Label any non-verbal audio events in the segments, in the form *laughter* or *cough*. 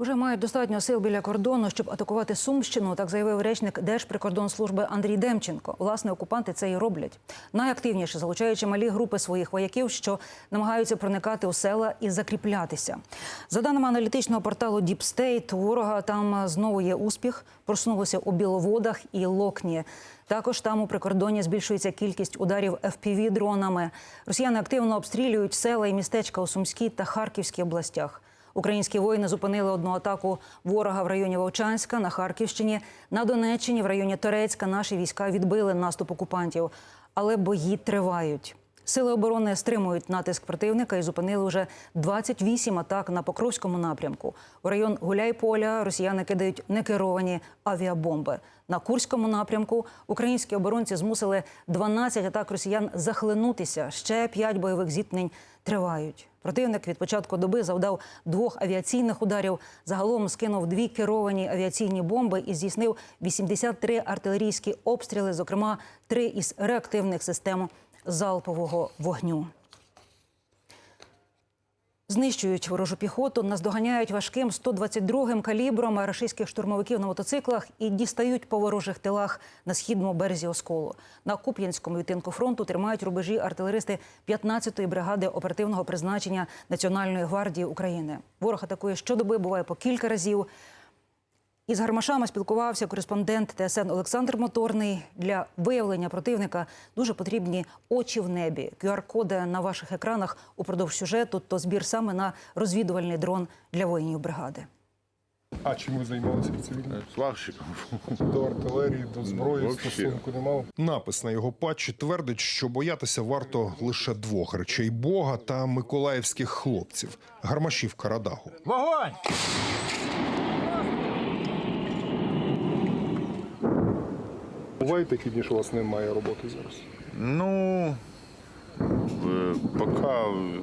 Уже мають достатньо сил біля кордону, щоб атакувати Сумщину, так заявив речник Держприкордонслужби Андрій Демченко. Власне, окупанти це і роблять. Найактивніше залучаючи малі групи своїх вояків, що намагаються проникати у села і закріплятися. За даними аналітичного порталу Deep State, ворога там знову є успіх. Проснулося у Біловодах і Локні. Також там у прикордонні збільшується кількість ударів fpv дронами. Росіяни активно обстрілюють села і містечка у Сумській та Харківській областях. Українські воїни зупинили одну атаку ворога в районі Вовчанська на Харківщині. На Донеччині в районі Торецька наші війська відбили наступ окупантів, але бої тривають. Сили оборони стримують натиск противника і зупинили вже 28 атак на Покровському напрямку. У район Гуляйполя росіяни кидають некеровані авіабомби. На Курському напрямку українські оборонці змусили 12 атак росіян захлинутися. Ще 5 бойових зіткнень тривають. Противник від початку доби завдав двох авіаційних ударів. Загалом скинув дві керовані авіаційні бомби і здійснив 83 артилерійські обстріли, зокрема три із реактивних систем залпового вогню. Знищують ворожу піхоту, наздоганяють важким 122-м калібром рашистських штурмовиків на мотоциклах і дістають по ворожих тилах на східному березі Осколу. На Куп'янському відтинку фронту тримають рубежі артилеристи 15-ї бригади оперативного призначення Національної гвардії України. Ворог атакує щодоби, буває по кілька разів. Із гармашами спілкувався кореспондент ТСН Олександр Моторний. Для виявлення противника дуже потрібні очі в небі. QR-коди на ваших екранах упродовж сюжету то збір саме на розвідувальний дрон для воїнів бригади. А чим ви займалися в цивільному? Сварщиком. *laughs* До артилерії, до зброї Вообще. стосунку не мав. Напис на його патчі твердить, що боятися варто лише двох речей Бога та миколаївських хлопців гармашів Карадагу. Вогонь! Буває такі дні, що у вас немає роботи зараз. Ну, е, поки, е,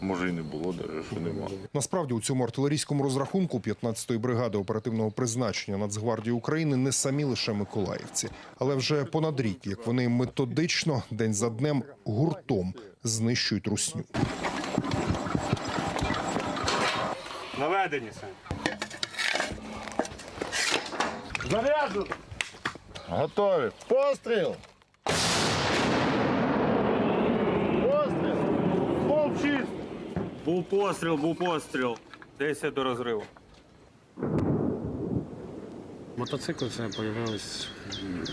може, і не було, даже, що нема. Насправді у цьому артилерійському розрахунку 15-ї бригади оперативного призначення Нацгвардії України не самі лише миколаївці, але вже понад рік, як вони методично день за днем гуртом знищують русню. Наведені Сань. Готові. Постріл! Постріл! Був чист! Був постріл, був постріл. 10 до розриву. Мотоцикли це з'явились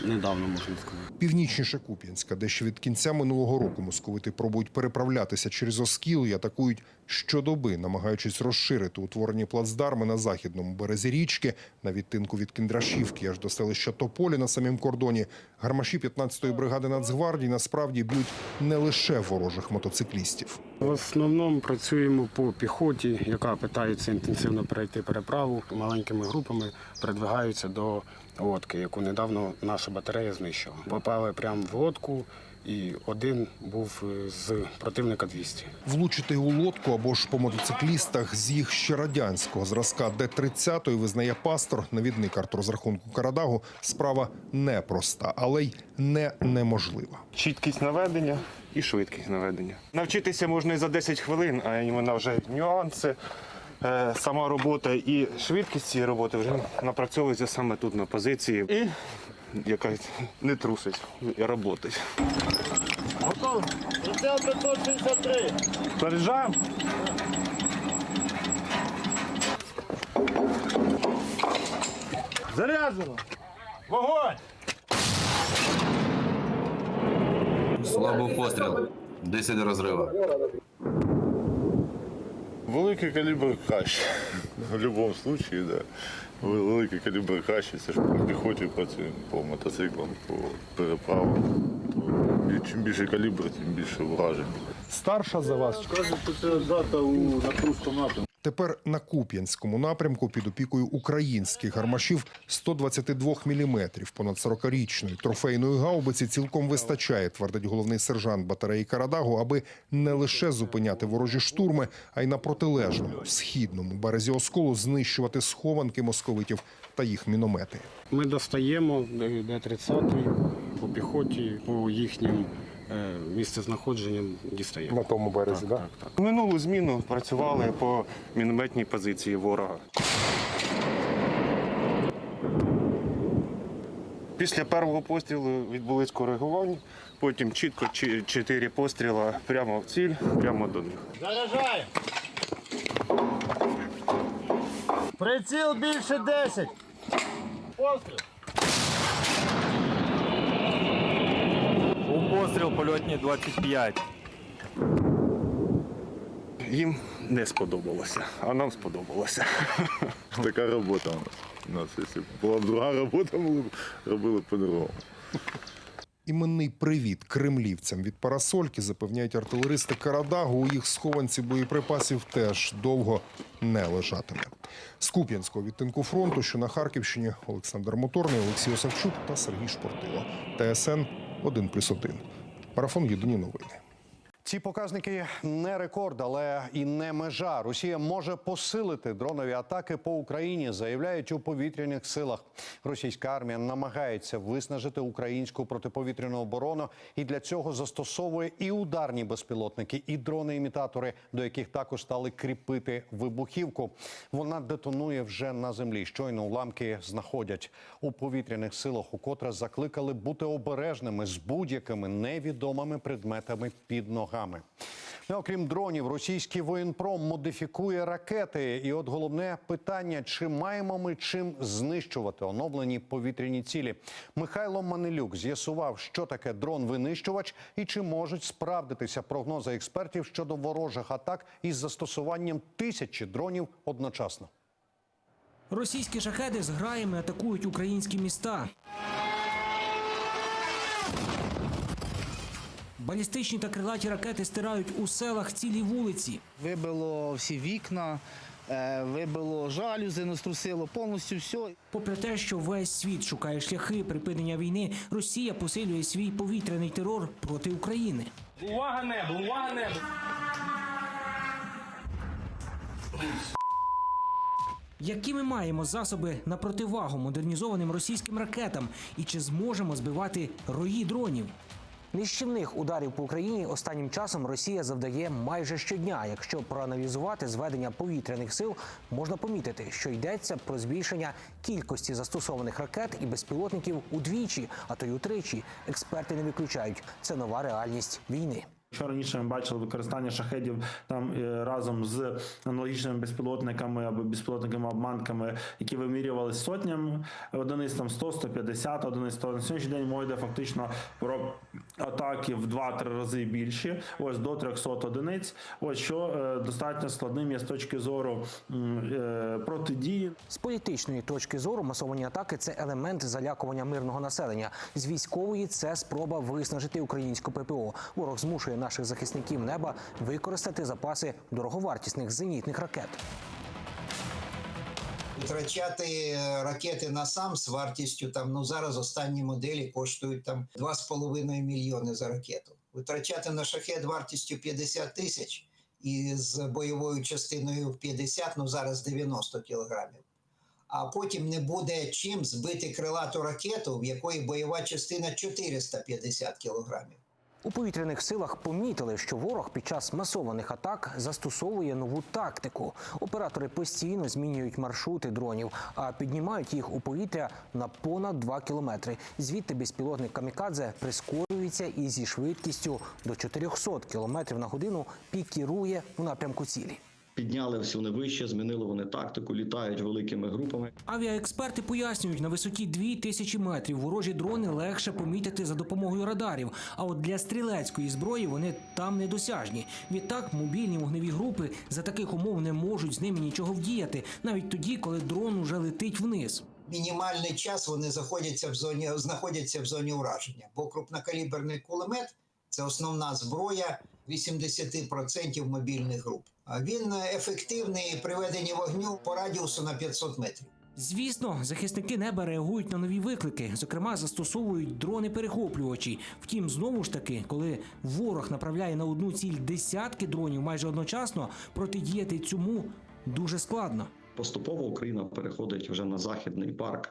недавно, можна сказати. Північніше Куп'янська, де ще від кінця минулого року московити пробують переправлятися через Оскіл і атакують щодоби, намагаючись розширити утворені плацдарми на західному березі річки, на відтинку від Кіндрашівки аж до селища Тополі на самім кордоні. Гармаші 15-ї бригади Нацгвардії насправді б'ють не лише ворожих мотоциклістів. В основному працюємо по піхоті, яка питається інтенсивно перейти переправу. Маленькими групами передвигаються до лодки, яку недавно наша батарея знищила. Попали прямо в лодку, і один був е, з противника 200. Влучити у лодку або ж по мотоциклістах з їх ще радянського зразка Д-30 визнає пастор, навідник артрозрахунку Карадагу. Справа непроста, але й не неможлива. Чіткість наведення і швидкість наведення. Навчитися можна і за 10 хвилин, а іменно вже нюанси, е, сама робота і швидкість цієї роботи вже напрацьовується саме тут на позиції. І якась не трусить і роботить. Готові. Прицел 563. Заряджаємо. Заряджено. Вогонь! Слабий постріл. 10 до розриву. Великий калібр краще. В будь-якому випадку, да. Великий калібр краще. Це ж по піхоті працюємо, по мотоциклам, по переправам. І чим більше калібр, тим більше вражень. Старша за вас. Кажуть, що це дата у на НАТО. Тепер на Куп'янському напрямку під опікою українських гармашів 122 мм понад 40-річної трофейної гаубиці цілком вистачає, твердить головний сержант батареї Карадагу, аби не лише зупиняти ворожі штурми, а й на протилежному східному березі осколу знищувати схованки московитів та їх міномети. Ми достаємо Д-30 по піхоті, по їхнім е, місце знаходження дістаємо. На тому березі, так, да? так, так. Минулу зміну працювали по мінометній позиції ворога. Після першого пострілу відбулись коригування, потім чітко чотири постріла прямо в ціль, прямо до них. Заряджаємо. Приціл більше 10. Постріл. Постріл польотні 25. Їм не сподобалося, а нам сподобалося. *laughs* Така робота у нас. У нас, якщо була б друга робота, ми б робили по-другому. Іменний привіт кремлівцям від парасольки запевняють артилеристи Карадагу. У їх схованці боєприпасів теж довго не лежатиме. З Куп'янського відтинку фронту, що на Харківщині, Олександр Моторний, Олексій Осавчук та Сергій Шпортило. ТСН 1+,1. Марафон Єдині новини. Ці показники не рекорд, але і не межа. Росія може посилити дронові атаки по Україні, заявляють у повітряних силах. Російська армія намагається виснажити українську протиповітряну оборону і для цього застосовує і ударні безпілотники, і дрони-імітатори, до яких також стали кріпити вибухівку. Вона детонує вже на землі. Щойно уламки знаходять у повітряних силах, укотре закликали бути обережними з будь-якими невідомими предметами під ногами. Ну, окрім дронів, російський воєнпром модифікує ракети. І от головне питання: чи маємо ми чим знищувати оновлені повітряні цілі? Михайло Манилюк з'ясував, що таке дрон-винищувач і чи можуть справдитися прогнози експертів щодо ворожих атак із застосуванням тисячі дронів одночасно. Російські шахеди з граями атакують українські міста. Балістичні та крилаті ракети стирають у селах цілі вулиці. Вибило всі вікна, е, вибило жалюзи, наструсило повністю все. Попри те, що весь світ шукає шляхи припинення війни, Росія посилює свій повітряний терор проти України. Увага небо, увага небо! Які ми маємо засоби на противагу модернізованим російським ракетам і чи зможемо збивати рої дронів? Нищівних ударів по Україні останнім часом Росія завдає майже щодня. Якщо проаналізувати зведення повітряних сил, можна помітити, що йдеться про збільшення кількості застосованих ракет і безпілотників удвічі, а то й утричі. Експерти не виключають. Це нова реальність війни. Якщо раніше ми бачили використання шахедів там е, разом з аналогічними безпілотниками або безпілотниками обманками, які вимірювали сотнями одиниць, там 100-150 одиниць, то на сьогоднішній день мова йде фактично про атаки в 2-3 рази більші, ось до 300 одиниць. Ось що е, достатньо складним є з точки зору е, протидії. З політичної точки зору масовані атаки це елемент залякування мирного населення. З військової це спроба виснажити українську ППО. Ворог змушує наших захисників неба використати запаси дороговартісних зенітних ракет. Витрачати е, ракети на сам з вартістю там ну зараз останні моделі коштують там 2,5 мільйони за ракету. Витрачати на шахет вартістю 50 тисяч і з бойовою частиною в 50, ну зараз 90 кілограмів. А потім не буде чим збити крилату ракету, в якої бойова частина 450 кілограмів. У повітряних силах помітили, що ворог під час масованих атак застосовує нову тактику. Оператори постійно змінюють маршрути дронів, а піднімають їх у повітря на понад 2 кілометри. Звідти безпілотник камікадзе прискорюється і зі швидкістю до 400 кілометрів на годину пікірує в напрямку цілі. Підняли все вони вище, змінили вони тактику, літають великими групами. Авіаексперти пояснюють, на висоті 2000 метрів ворожі дрони легше помітити за допомогою радарів. А от для стрілецької зброї вони там недосяжні. Відтак мобільні вогневі групи за таких умов не можуть з ними нічого вдіяти, навіть тоді, коли дрон уже летить вниз. Мінімальний час вони знаходяться в зоні, знаходяться в зоні ураження, бо крупнокаліберний кулемет це основна зброя 80% мобільних груп. А Він ефективний при веденні вогню по радіусу на 500 метрів. Звісно, захисники неба реагують на нові виклики. Зокрема, застосовують дрони-перехоплювачі. Втім, знову ж таки, коли ворог направляє на одну ціль десятки дронів майже одночасно, протидіяти цьому дуже складно. Поступово Україна переходить вже на західний парк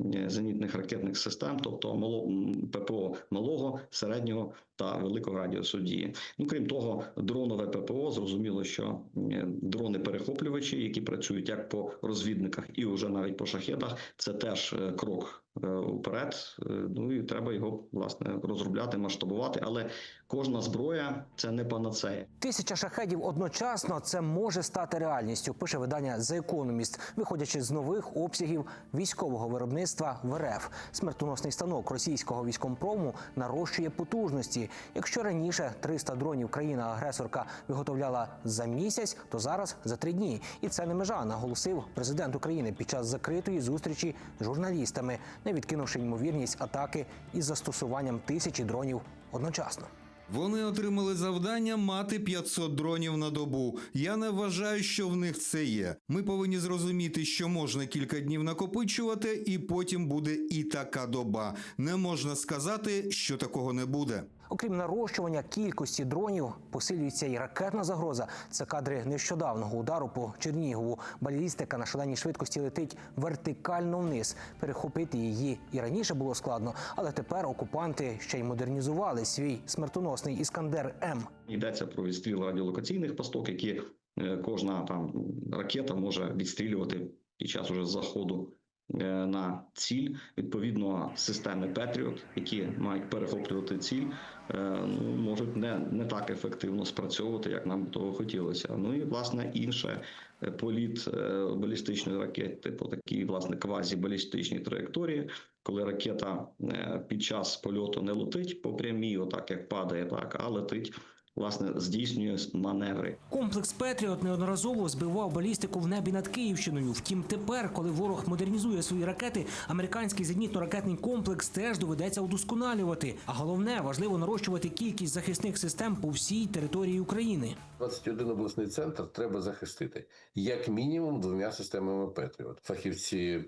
е, зенітних ракетних систем, тобто мало ППО малого, середнього та великого радіусу дії. Ну крім того, дронове ППО зрозуміло, що е, дрони перехоплювачі, які працюють як по розвідниках, і вже навіть по шахедах, це теж е, крок е, вперед. Е, Ну і треба його власне розробляти, масштабувати. Але кожна зброя це не панацея. Тисяча шахедів одночасно це може стати реальністю. Пише видання The Economist, виходячи з нових обсягів військового виробництва в РФ. Смертоносний станок російського військомпрому нарощує потужності. Якщо раніше 300 дронів країна-агресорка виготовляла за місяць, то зараз за три дні. І це не межа, наголосив президент України під час закритої зустрічі з журналістами, не відкинувши ймовірність атаки із застосуванням тисячі дронів одночасно. Вони отримали завдання мати 500 дронів на добу. Я не вважаю, що в них це є. Ми повинні зрозуміти, що можна кілька днів накопичувати, і потім буде і така доба. Не можна сказати, що такого не буде. Окрім нарощування кількості дронів, посилюється і ракетна загроза. Це кадри нещодавнього удару по Чернігову. Балістика на шаленій швидкості летить вертикально вниз. Перехопити її і раніше було складно, але тепер окупанти ще й модернізували свій смертоносний іскандер М. Йдеться про відстріл радіолокаційних пасток, які е, кожна там ракета може відстрілювати під час уже заходу на ціль. Відповідно, системи Петріот, які мають перехоплювати ціль, е, ну, можуть не, не так ефективно спрацьовувати, як нам того хотілося. Ну і власне інше е, політ е, балістичної ракети по такій власне квазібалістичній траєкторії. Коли ракета е, під час польоту не летить по прямій, отак як падає, так а летить, власне, здійснює маневри. Комплекс Петріот неодноразово збивав балістику в небі над Київщиною. Втім, тепер, коли ворог модернізує свої ракети, американський зенітно-ракетний комплекс теж доведеться удосконалювати. А головне важливо нарощувати кількість захисних систем по всій території України. 21 обласний центр треба захистити як мінімум двома системами Петріот. Фахівці,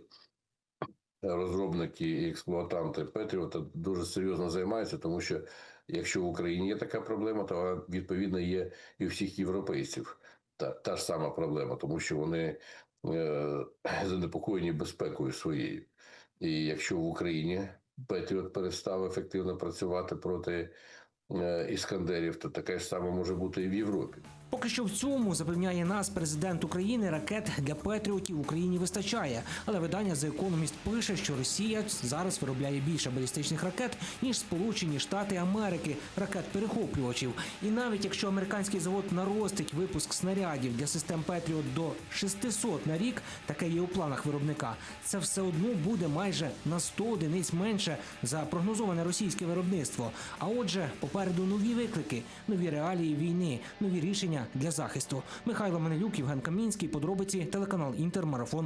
розробники і експлуатанти Петріота дуже серйозно займаються, тому що якщо в Україні є така проблема, то відповідно є і у всіх європейців. Та, та ж сама проблема, тому що вони е, *clears throat* занепокоєні безпекою своєю. І якщо в Україні Петріот перестав ефективно працювати проти е, іскандерів, то таке ж саме може бути і в Європі. Поки що в цьому запевняє нас президент України. Ракет для Петріотів в Україні вистачає. Але видання The Economist пише, що Росія зараз виробляє більше балістичних ракет ніж Сполучені Штати Америки ракет-перехоплювачів. І навіть якщо американський завод наростить випуск снарядів для систем Петріот до 600 на рік, таке є у планах виробника. Це все одно буде майже на 100 одиниць менше за прогнозоване російське виробництво. А отже, попереду нові виклики, нові реалії війни, нові рішення для захисту. Михайло Менелюк, Євген Камінський. Подробиці телеканал Інтер Марафон.